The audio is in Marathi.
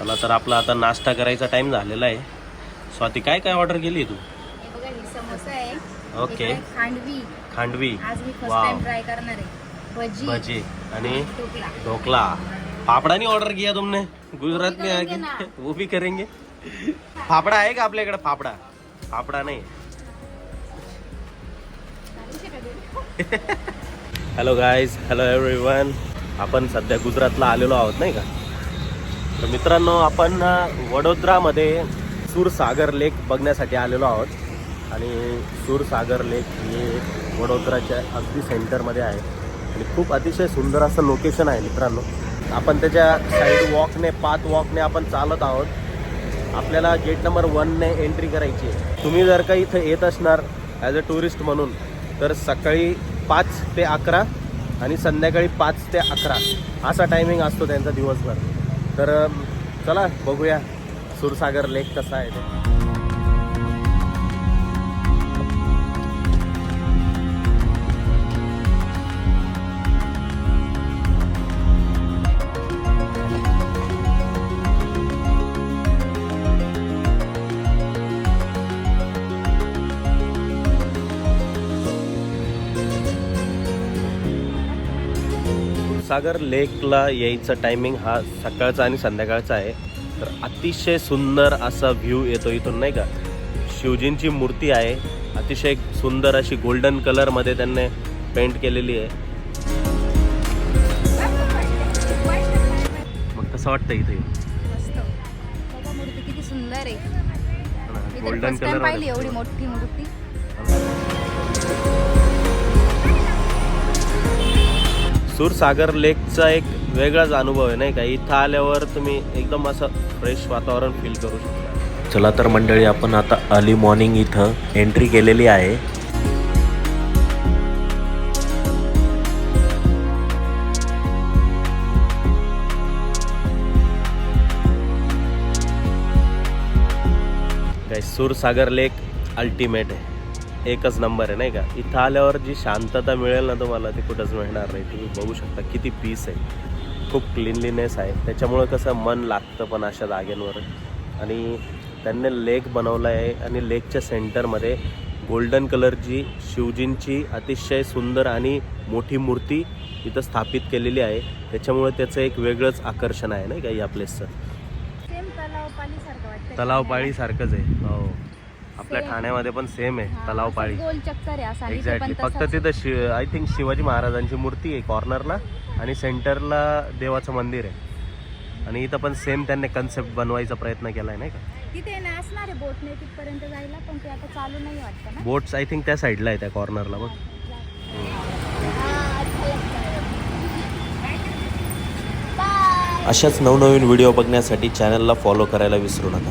चला तर आपला आता नाश्ता करायचा टाइम झालेला आहे. स्वाती काय काय ऑर्डर केली तू? हे बघा ही समोसा आहे. ओके. इकडे खांडवी. खांडवी. आज मी फर्स्ट वाव. टाइम ट्राय करणार आहे. भजी. भजी. आणि? ढोकला. ढोकला. नहीं ऑर्डर किया तुमने? गुजरात में आके। वो भी करेंगे. फाफड़ा आहे का आपल्याकडे? फाफड़ा फाफड़ा नाही. हॅलो गाईज हॅलो एव्हरीवन आपण सध्या गुजरातला आलेलो आहोत नाही का? तर मित्रांनो आपण वडोदरामध्ये सूरसागर लेक बघण्यासाठी आलेलो आहोत. आणि सूरसागर लेक हे वडोदराच्या अगदी सेंटरमध्ये आहे. आणि खूप अतिशय सुंदर असं लोकेशन आहे मित्रांनो. आपण त्याच्या साईड वॉकने पाथ वॉकने आपण चालत आहोत. आपल्याला गेट नंबर वनने एंट्री करायची आहे. तुम्ही जर का इथं येत असणार ॲज अ टुरिस्ट म्हणून तर सकाळी पाच ते अकरा आणि संध्याकाळी पाच ते अकरा असा टायमिंग असतो त्यांचा दिवसभर. तर चला बघूया. सूरसागर लेक कसा आहे ते. सागर लेकला यायचा टायमिंग हा सकाळचा आणि संध्याकाळचा आहे. तर अतिशय सुंदर असा व्ह्यू येतो इथून नाही का? शिवजींची मूर्ती आहे. अतिशय सुंदर अशी गोल्डन कलरमध्ये त्यांनी पेंट केलेली आहे. मग कसं वाटतं इथे? गोल्डन कलर एवढी मोठी मूर्ती. सूरसागर लेकचा एक वेगळाच अनुभव आहे नाही का? इथं आल्यावर तुम्ही एकदम असं फ्रेश वातावरण फील करू शकता. चला तर मंडळी आपण आता अर्ली मॉर्निंग इथं एंट्री केलेली आहे. सूरसागर लेक अल्टिमेट आहे. एकच नंबर आहे नाही का? इथं आल्यावर जी शांतता मिळेल ना तुम्हाला ती कुठंच मिळणार नाही. तुम्ही बघू शकता किती पीस आहे. खूप क्लिनलीनेस आहे. त्याच्यामुळं कसं मन लागतं पण अशा जागेंवर. आणि त्यांनी लेक बनवला आहे आणि लेकच्या सेंटरमध्ये गोल्डन कलरची शिवजींची अतिशय सुंदर आणि मोठी मूर्ती इथं स्थापित केलेली आहे. त्याच्यामुळे त्याचं एक वेगळंच आकर्षण आहे नाही का या प्लेसचं तलाव पाणी सारखं वाटतं तलाव पाळी सारखंच आहे. हो. आपल्या. ठाण्यामध्ये पण सेम आहे तलाव पाळी. गोल चक्कर आहे असं. आणि इथे एक्झॅक्टली पण फक्त तसंच. तिथं शि आय थिंक शिवाजी महाराजांची मूर्ती आहे कॉर्नरला आणि सेंटरला देवाचं मंदिर आहे. आणि इथं पण सेम त्यांनी कन्सेप्ट बनवायचा प्रयत्न केला आहे नाही का? तिथे ना असणार आहे बोटने तिथपर्यंत जायला पण ते आता चालू नाही वाटतं ना. बोट्स आय थिंक त्या साईडला आहे त्या कॉर्नरला बघ. अशाच नवनवीन व्हिडिओ बघण्यासाठी चॅनलला फॉलो करायला विसरू नका.